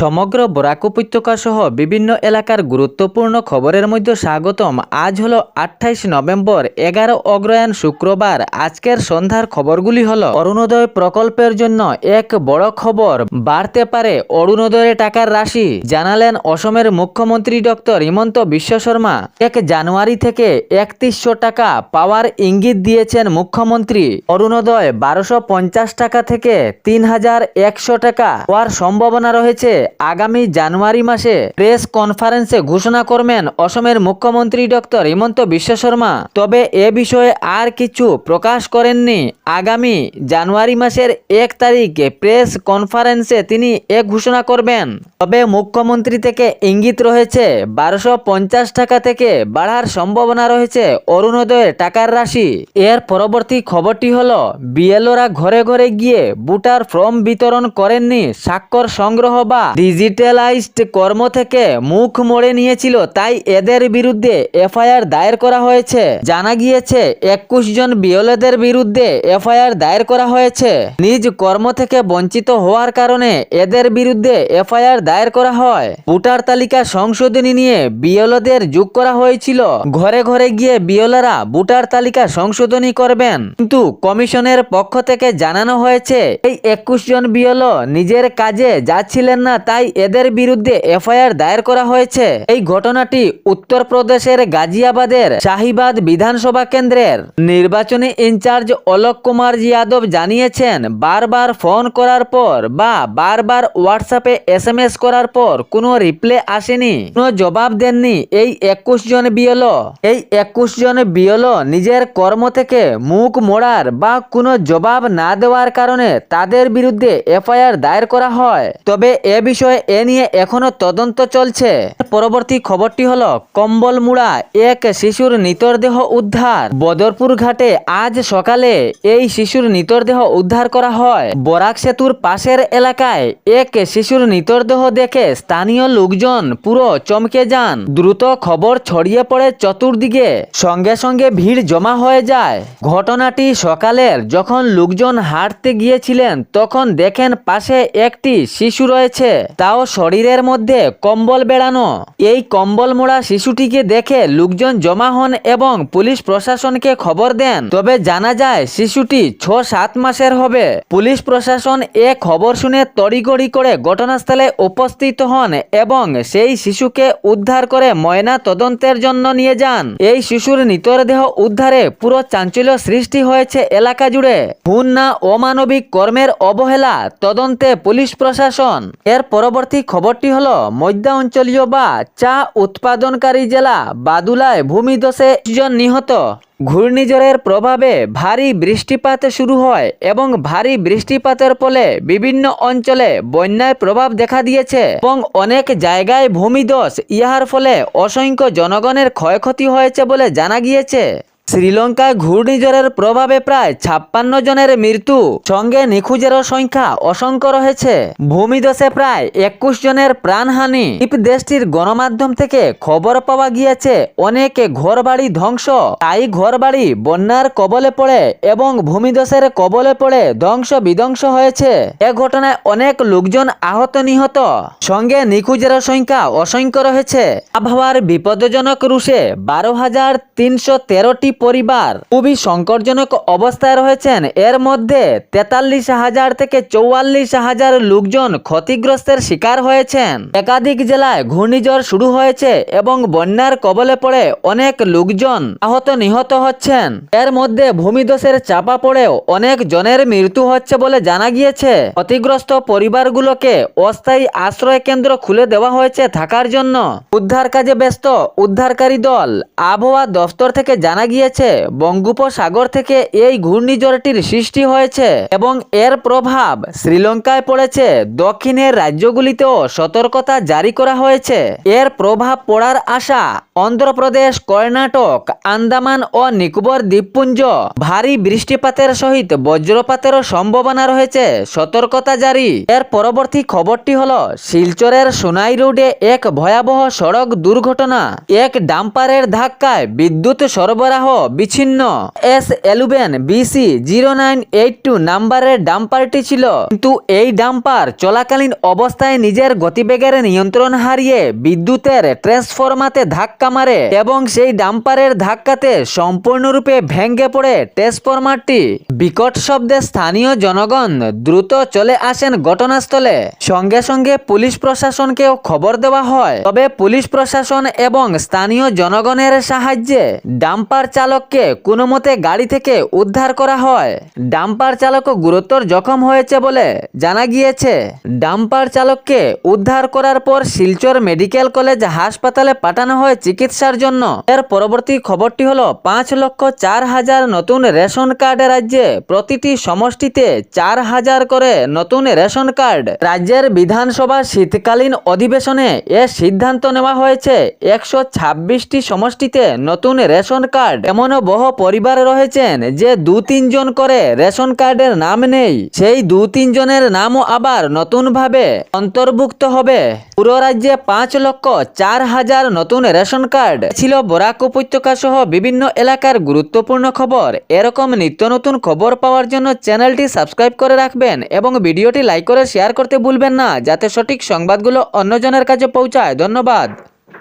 সমগ্র বরাক উপত্যকা সহ বিভিন্ন এলাকার গুরুত্বপূর্ণ খবরের মধ্যে স্বাগতম। আজ হলো আঠাইশ নভেম্বর, এগারো অগ্রহায়ণ শুক্রবার। আজকের সন্ধ্যার খবরগুলি হল, অরুণোদয় প্রকল্পের জন্য এক বড় খবর বাড়তে পারে অরুণোদয়ের টাকার রাশি, জানালেন অসমের মুখ্যমন্ত্রী ডক্টর হিমন্ত বিশ্ব শর্মা। এক জানুয়ারি থেকে একত্রিশশো টাকা পাওয়ার ইঙ্গিত দিয়েছেন মুখ্যমন্ত্রী। অরুণোদয় বারোশো টাকা থেকে তিন হাজার একশো টাকা হওয়ার সম্ভাবনা রয়েছে। আগামী জানুয়ারি মাসে প্রেস কনফারেন্সে ঘোষণা করবেন অসমের মুখ্যমন্ত্রী ডক্টর হিমন্ত বিশ্ব শর্মা। তবে এ বিষয়ে আর কিছু প্রকাশ করেননি। আগামী জানুয়ারি মাসের এক তারিখে প্রেস কনফারেন্সে তিনি এ ঘোষণা করবেন। তবে মুখ্যমন্ত্রী থেকে ইঙ্গিত রয়েছে, বারোশো পঞ্চাশ টাকা থেকে বাড়ার সম্ভাবনা রয়েছে অরুণোদয়ের টাকার রাশি। এর পরবর্তী খবরটি হলো, বিএলওরা ঘরে ঘরে গিয়ে বুটার ফর্ম বিতরণ করেননি, স্বাক্ষর সংগ্রহ বা ডিজিটালাইজড কর্ম থেকে মুখ মোড়ে নিয়েছিল, তাই এদের বিরুদ্ধে এফআইআর দায়ের করা হয়েছে। জানা গিয়েছে, একুশ জন বিএলওদের বিরুদ্ধে এফআইআর দায়ের করা হয়েছে। নিজ কর্ম থেকে বঞ্চিত হওয়ার কারণে এদের বিরুদ্ধে এফআইআর দায়ের করা হয়। ভোটার তালিকা সংশোধনী নিয়ে বিএলওদের যোগ করা হয়েছিল। ঘরে ঘরে গিয়ে বিএলরা ভোটার তালিকা সংশোধনী করবেন। কিন্তু কমিশনের পক্ষ থেকে জানানো হয়েছে, এই একুশ জন বিএলও নিজের কাজে যাচ্ছিলেন না তাই এদের বিরুদ্ধে এফআইআর দায়ের করা হয়েছে। এই ঘটনাটি উত্তরপ্রদেশের গাজিয়াবাদের শাহিবাদ বিধানসভা কেন্দ্রের নির্বাচনী ইনচার্জ অলোক কুমার যাদব জানিয়েছেন, বারবার ফোন করার পর বা বারবার হোয়াটসঅ্যাপে এস এম এস করার পর কোনো রিপ্লে আসেনি, কোনো জবাব দেননি এই একুশ জন বিএলও। এই একুশ জন বিএলও নিজের কর্ম থেকে মুখ মোড়ার বা কোনো জবাব না দেওয়ার কারণে তাদের বিরুদ্ধে এফআইআর দায়ের করা হয়। তবে এ বিষয়ে এ নিয়ে এখনও তদন্ত চলছে। পরবর্তী খবরটি হল কম্বল মুড়া এক শিশুর নিতরদেহ উদ্ধার। বদরপুর ঘাটে আজ সকালে এই শিশুর নিতরদেহ উদ্ধার করা হয়। বরাক সেতুর পাশের এলাকায় এক শিশুর নিতরদেহ দেখে স্থানীয় লোকজন পুরো চমকে যান। দ্রুত খবর ছড়িয়ে পড়ে চতুর্দিকে। সঙ্গে সঙ্গে ভিড় জমা হয়ে যায়। ঘটনাটি সকালের যখন লোকজন হাঁটতে গিয়েছিলেন, তখন দেখেন পাশে একটি শিশু রয়েছে। তাও শরীরের মধ্যে কম্বল বেড়ানো। এই কম্বল মোড়া শিশুটিকে দেখে লোকজন জমা হন এবং পুলিশ প্রশাসনকে খবর দেন। তবে জানা যায়, শিশুটি ছ সাত মাসের হবে। পুলিশ প্রশাসন এ খবর শুনে তড়িগড়ি করে ঘটনাস্থলে উপস্থিত হন এবং সেই শিশুকে উদ্ধার করে ময়না তদন্তের জন্য নিয়ে যান। এই শিশুর নিতরদেহ উদ্ধারে পুরো চাঞ্চল্য সৃষ্টি হয়েছে এলাকা জুড়ে। খুন না অমানবিক কর্মের অবহেলা তদন্তে পুলিশ প্রশাসন। এর পরবর্তী খবরটি হল মধ্য অঞ্চলীয় বা চা উৎপাদনকারী জেলা বাদুলায় ভূমিধসে জন নিহত। ঘূর্ণিঝড়ের প্রভাবে ভারী বৃষ্টিপাত শুরু হয় এবং ভারী বৃষ্টিপাতের ফলে বিভিন্ন অঞ্চলে বন্যার প্রভাব দেখা দিয়েছে এবং অনেক জায়গায় ভূমিধস। ইহার ফলে অসংখ্য জনগণের ক্ষয়ক্ষতি হয়েছে বলে জানা গিয়েছে। শ্রীলঙ্কায় ঘূর্ণিঝড়ের প্রভাবে প্রায় ছাপ্পান্ন জনের মৃত্যু। সঙ্গে নিখোঁজেরও সংখ্যা অসংখ্য রয়েছে। ভূমিধসে প্রায় একুশ জনের প্রাণহানি। দেশটির গণমাধ্যম থেকে খবর পাওয়া গিয়েছে, অনেকে ঘরবাড়ি ধ্বংস। তাই ঘরবাড়ি বন্যার কবলে পড়ে এবং ভূমিধসের কবলে পড়ে ধ্বংস বিধ্বংস হয়েছে। এ ঘটনায় অনেক লোকজন আহত নিহত। সঙ্গে নিখোঁজের সংখ্যা অসংখ্য রয়েছে। আবহাওয়ার বিপদজনক রুশে বারো হাজার তিনশো তেরোটি পরিবার। খুবই সংকটজনক অবস্থায় রয়েছেন। এর মধ্যে তেতাল্লিশ হাজার থেকে চৌয়াল্লিশ হাজার লোকজন ক্ষতিগ্রস্তের শিকার হয়েছেন। একাধিক জেলায় ঘূর্ণিঝড় শুরু হয়েছে এবং বন্যার কবলে পড়ে অনেক লোকজন আহত নিহত হচ্ছেন। এর মধ্যে ভূমিধসের চাপা পড়েও অনেক জনের মৃত্যু হচ্ছে বলে জানা গিয়েছে। ক্ষতিগ্রস্ত পরিবারগুলোকে অস্থায়ী আশ্রয় কেন্দ্র খুলে দেওয়া হয়েছে থাকার জন্য। উদ্ধার কাজে ব্যস্ত উদ্ধারকারী দল আবহাওয়া দফতর থেকে জানা গিয়েছে বঙ্গোপসাগর থেকে এই ঘূর্ণিঝড়টির সৃষ্টি হয়েছে এবং এর প্রভাব শ্রীলঙ্কায় পড়েছে। দক্ষিণের রাজ্যগুলিতেও সতর্কতা জারি করা হয়েছে। এর প্রভাব পড়ার আশা অন্ধ্রপ্রদেশ, কর্ণাটক, আন্দামান ও নিকোবর দ্বীপপুঞ্জ। ভারী বৃষ্টিপাতের সহিত বজ্রপাতেরও সম্ভাবনা রয়েছে। সতর্কতা জারি। এর পরবর্তী খবরটি হল, শিলচরের সোনাই রোডে এক ভয়াবহ সড়ক দুর্ঘটনা। এক ডাম্পারের ধাক্কায় বিদ্যুৎ সরবরাহ বিচ্ছিন্ন। S এলুবেন BC zero nine eight two নাম্বারের ডাম্পারটি ছিল। কিন্তু এই ডাম্পার চলাকালীন অবস্থায় নিজের গতিবেগের নিয়ন্ত্রণ হারিয়ে বিদ্যুতের ট্রান্সফরমাতে ধাক্কা মারে এবং সেই ডাম্পারের ধাক্কাতে সম্পূর্ণরূপে ভেঙে পড়ে ট্রান্সফরমারটি। বিকট শব্দে স্থানীয় জনগণ দ্রুত চলে আসেন ঘটনাস্থলে। সঙ্গে সঙ্গে পুলিশ প্রশাসনকেও খবর দেওয়া হয়। তবে পুলিশ প্রশাসন এবং স্থানীয় জনগণের সাহায্যে ডাম্পার চালককে কোনো মতে গাড়ি থেকে উদ্ধার করা হয়। ডাম্পার চালকও গুরুতর জখম হয়েছে বলে জানা গিয়েছে। ডাম্পার চালককে উদ্ধার করার পর শিলচর মেডিকেল কলেজ হাসপাতালে পাঠানো হয় চিকিৎসার জন্য। এর পরবর্তী খবরটি হলো, পাঁচ লক্ষ চার হাজার নতুন রেশন কার্ড রাজ্যে প্রতিটি সমষ্টিতে চার হাজার করে নতুন রেশন কার্ড। রাজ্যের বিধানসভা শীতকালীন অধিবেশনে এ সিদ্ধান্ত নেওয়া হয়েছে, একশো ছাব্বিশটি সমষ্টিতে নতুন রেশন কার্ড। এমনও বহু পরিবার রয়েছেন যে দু তিনজন করে রেশন কার্ডের নাম নেই। সেই দু তিনজনের নামও আবার নতুনভাবে অন্তর্ভুক্ত হবে। পুরো রাজ্যে পাঁচ লক্ষ চার হাজার নতুন রেশন কার্ড। ছিল বরাক উপত্যকা সহ বিভিন্ন এলাকার গুরুত্বপূর্ণ খবর। এরকম নিত্য নতুন খবর পাওয়ার জন্য চ্যানেলটি সাবস্ক্রাইব করে রাখবেন এবং ভিডিওটি লাইক করে শেয়ার করতে ভুলবেন না, যাতে সঠিক সংবাদগুলো অন্যজনের কাছে পৌঁছায়। ধন্যবাদ।